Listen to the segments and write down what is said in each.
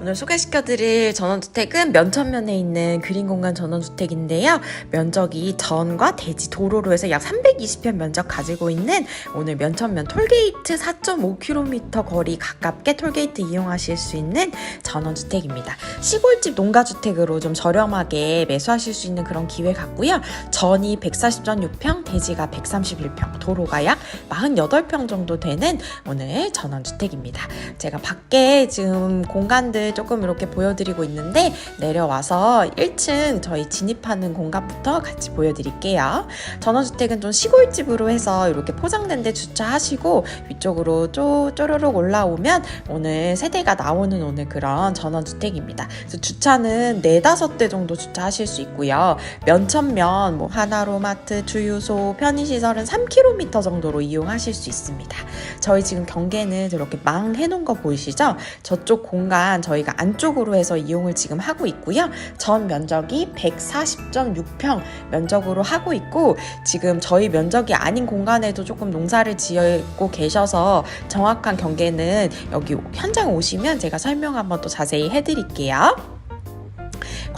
오늘 소개시켜드릴 전원주택은 면천면에 있는 그린공간 전원주택인데요. 면적이 전과 대지 도로로 해서 약 320평 면적 가지고 있는 오늘 면천면 톨게이트 4.5km 거리 가깝게 톨게이트 이용하실 수 있는 전원주택입니다. 시골집 농가주택으로 좀 저렴하게 매수하실 수 있는 그런 기회 같고요. 전이 140.6평, 대지가 131평, 도로가 약 48평 정도 되는 오늘 전원주택입니다. 제가 밖에 지금 공간들 조금 이렇게 보여드리고 있는데 내려와서 1층 저희 진입하는 공간부터 같이 보여드릴게요. 전원주택은 좀 시골집으로 해서 이렇게 포장된 데 주차하시고 위쪽으로 쪼, 쪼르륵 올라오면 오늘 세대가 나오는 오늘 그런 전원주택입니다. 그래서 주차는 4, 5대 정도 주차하실 수 있고요. 면천면, 뭐 하나로마트, 주유소, 편의시설은 3km 정도로 이용하실 수 있습니다. 저희 지금 경계는 이렇게 망 해놓은 거 보이시죠? 저쪽 공간 저희 가 안쪽으로 해서 이용을 지금 하고 있고요. 전 면적이 140.6평 면적으로 하고 있고 지금 저희 면적이 아닌 공간에도 조금 농사를 지어고 계셔서 정확한 경계는 여기 현장 오시면 제가 설명 한번 또 자세히 해드릴게요.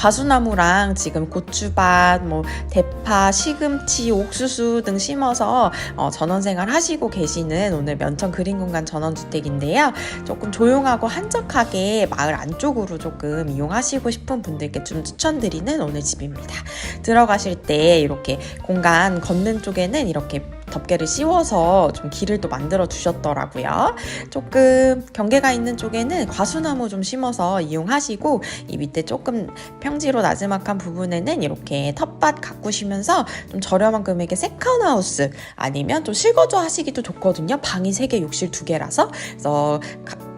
과수나무랑 지금 고추밭, 뭐 대파, 시금치, 옥수수 등 심어서 어, 전원생활 하시고 계시는 오늘 면천 그린공간 전원주택인데요. 조금 조용하고 한적하게 마을 안쪽으로 조금 이용하시고 싶은 분들께 좀 추천드리는 오늘 집입니다. 들어가실 때 이렇게 공간 걷는 쪽에는 이렇게 덮개를 씌워서 좀 길을 또 만들어 주셨더라고요. 조금 경계가 있는 쪽에는 과수나무 좀 심어서 이용하시고 이 밑에 조금 평지로 나지막한 부분에는 이렇게 텃밭 가꾸시면서 좀 저렴한 금액의 세컨하우스 아니면 좀 실거주 하시기도 좋거든요. 방이 3개, 욕실 2개라서 그래서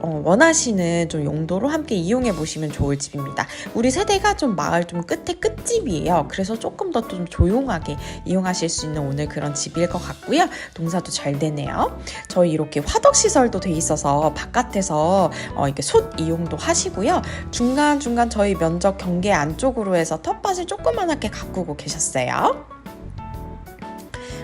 어, 원하시는 좀 용도로 함께 이용해 보시면 좋을 집입니다. 우리 세대가 좀 마을 좀 끝에 끝집이에요. 그래서 조금 더 좀 조용하게 이용하실 수 있는 오늘 그런 집일 것 같고요. 농사도 잘 되네요. 저희 이렇게 화덕 시설도 돼 있어서 바깥에서 어, 이렇게 솥 이용도 하시고요. 중간 중간 저희 면적 경계 안쪽으로 해서 텃밭을 조그만하게 가꾸고 계셨어요.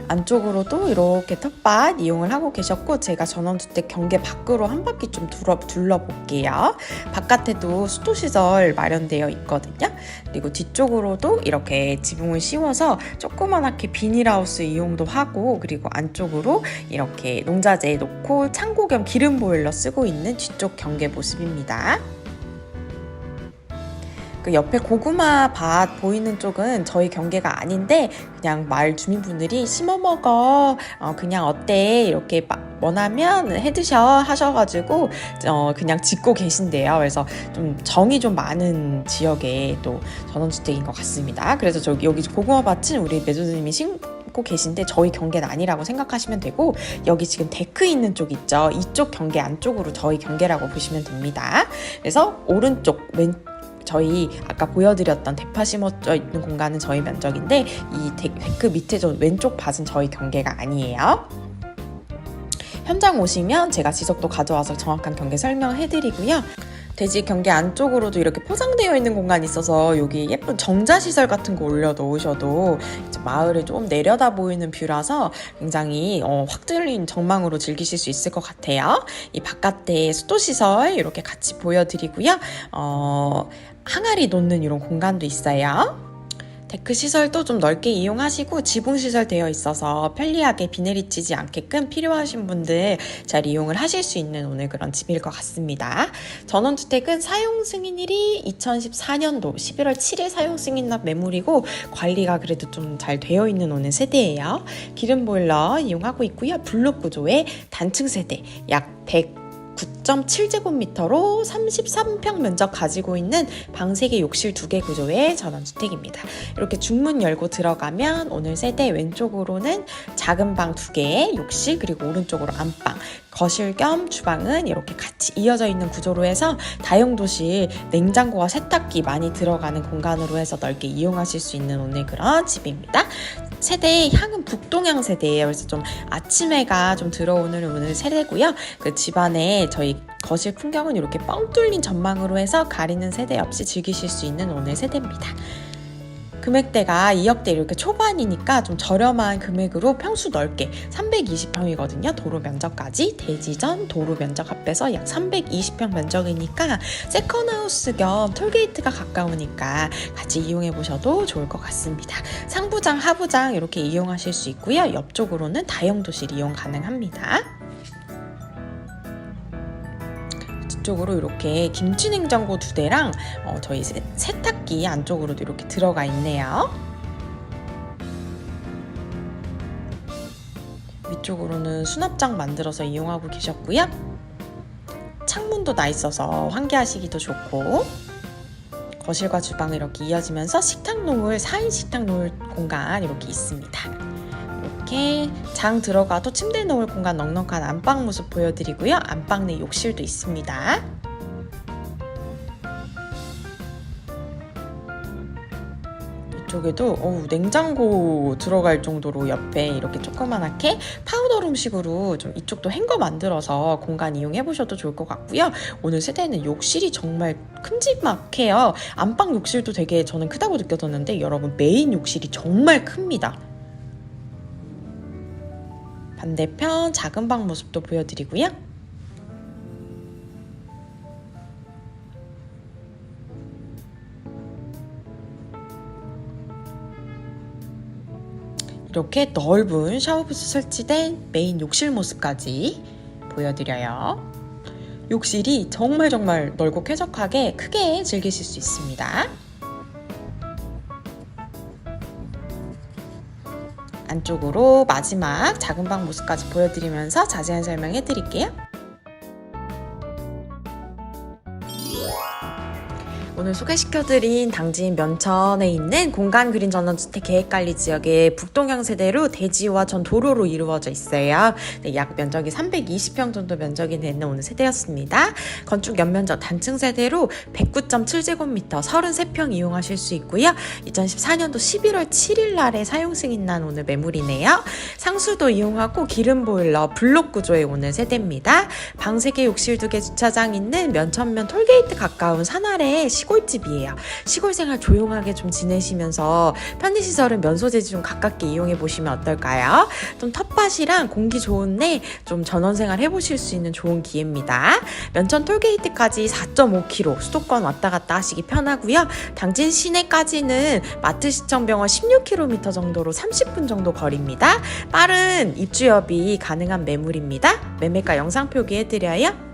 안쪽으로도 이렇게 텃밭 이용을 하고 계셨고 제가 전원주택 경계 밖으로 한 바퀴 좀 둘러, 둘러볼게요. 바깥에도 수도 시설 마련되어 있거든요. 그리고 뒤쪽으로도 이렇게 지붕을 씌워서 조그만하게 비닐하우스 이용도 하고 그리고 안쪽으로 이렇게 농자재 놓고 창고 겸 기름 보일러 쓰고 있는 뒤쪽 경계 모습입니다. 그 옆에 고구마 밭 보이는 쪽은 저희 경계가 아닌데 그냥 마을 주민분들이 심어 먹어 어, 그냥 어때 이렇게 막 원하면 해드셔 하셔가지고 어, 그냥 짓고 계신데요. 그래서 좀 정이 좀 많은 지역의 또 전원주택인 것 같습니다. 그래서 저기 여기 고구마 밭은 우리 매주님이 심고 계신데 저희 경계는 아니라고 생각하시면 되고 여기 지금 데크 있는 쪽 있죠 이쪽 경계 안쪽으로 저희 경계라고 보시면 됩니다 그래서 오른쪽 왼 저희 아까 보여드렸던 대파 심어져 있는 공간은 저희 면적인데 이 데크 밑에 저 왼쪽 밭은 저희 경계가 아니에요. 현장 오시면 제가 지적도 가져와서 정확한 경계 설명해드리고요. 대지 경계 안쪽으로도 이렇게 포장되어 있는 공간이 있어서 여기 예쁜 정자 시설 같은 거 올려 놓으셔도 마을을 좀 내려다 보이는 뷰라서 굉장히 어, 확 뚫린 전망으로 즐기실 수 있을 것 같아요. 이 바깥에 수도 시설 이렇게 같이 보여드리고요. 어, 항아리 놓는 이런 공간도 있어요. 데크 시설도 좀 넓게 이용하시고 지붕 시설 되어 있어서 편리하게 비 내리치지 않게끔 필요하신 분들 잘 이용을 하실 수 있는 오늘 그런 집일 것 같습니다. 전원주택은 사용 승인일이 2014년도 11월 7일 사용 승인납 매물이고 관리가 그래도 좀 잘 되어 있는 오늘 세대예요. 기름 보일러 이용하고 있고요. 블록 구조의 단층 세대 약 100. 9.7제곱미터로 33평 면적 가지고 있는 방 3개 욕실 2개 구조의 전원주택입니다. 이렇게 중문 열고 들어가면 오늘 세대 왼쪽으로는 작은 방 2개 욕실 그리고 오른쪽으로 안방 거실 겸 주방은 이렇게 같이 이어져 있는 구조로 해서 다용도실 냉장고와 세탁기 많이 들어가는 공간으로 해서 넓게 이용하실 수 있는 오늘 그런 집입니다. 세대의 향은 북동향 세대예요. 그래서 좀 아침해가 좀 들어오는 오늘 세대고요. 그 집안에 저희 거실 풍경은 이렇게 뻥 뚫린 전망으로 해서 가리는 세대 없이 즐기실 수 있는 오늘 세대입니다. 금액대가 2억대 이렇게 초반이니까 좀 저렴한 금액으로 평수 넓게 320평이거든요. 도로 면적까지 대지전 도로 면적 합해서 약 320평 면적이니까 세컨하우스 겸 톨게이트가 가까우니까 같이 이용해 보셔도 좋을 것 같습니다. 상부장, 하부장 이렇게 이용하실 수 있고요. 옆쪽으로는 다용도실 이용 가능합니다. 뒤쪽으로 이렇게 김치 냉장고 두 대랑 어, 저희 세, 세탁기 안쪽으로도 이렇게 들어가 있네요. 위쪽으로는 수납장 만들어서 이용하고 계셨고요. 창문도 나 있어서 환기하시기도 좋고 거실과 주방 이렇게 이어지면서 식탁 놓을 4인 식탁 놓을 공간 이렇게 있습니다. 이렇게 장 들어가도 침대 놓을 공간 넉넉한 안방 모습 보여드리고요. 안방 내 욕실도 있습니다. 이쪽에도 어우, 냉장고 들어갈 정도로 옆에 이렇게 조그만하게 파우더 룸식으로 좀 이쪽도 행거 만들어서 공간 이용해 보셔도 좋을 것 같고요. 오늘 세대는 욕실이 정말 큼지막해요. 안방 욕실도 되게 저는 크다고 느껴졌는데 여러분 메인 욕실이 정말 큽니다. 반대편 작은 방 모습도 보여드리고요. 이렇게 넓은 샤워부스 설치된 메인 욕실 모습까지 보여드려요. 욕실이 정말 정말 넓고 쾌적하게 크게 즐기실 수 있습니다. 안쪽으로 마지막 작은 방 모습까지 보여드리면서 자세한 설명해 드릴게요. 오늘 소개시켜드린 당진 면천에 있는 공간 그린 전원주택 계획관리 지역의 북동형 세대로 대지와 전 도로로 이루어져 있어요. 네, 약 면적이 320평 정도 면적이 되는 오늘 세대였습니다. 건축 연면적 단층 세대로 109.7제곱미터 33평 이용하실 수 있고요. 2014년도 11월 7일 날에 사용 승인 난 오늘 매물이네요. 상수도 이용하고 기름 보일러 블록 구조의 오늘 세대입니다. 방 3개 욕실 2개 주차장 있는 면천면 톨게이트 가까운 산아래 시골집이에요. 시골 생활 조용하게 좀 지내시면서 편의시설은 면소재지 좀 가깝게 이용해 보시면 어떨까요? 좀 텃밭이랑 공기 좋은데 좀 전원 생활 해보실 수 있는 좋은 기회입니다. 면천 톨게이트까지 4.5km 수도권 왔다 갔다 하시기 편하고요. 당진 시내까지는 마트시청병원 16km 정도로 30분 정도 거리입니다. 빠른 입주협이 가능한 매물입니다. 매매가 영상 표기해드려요.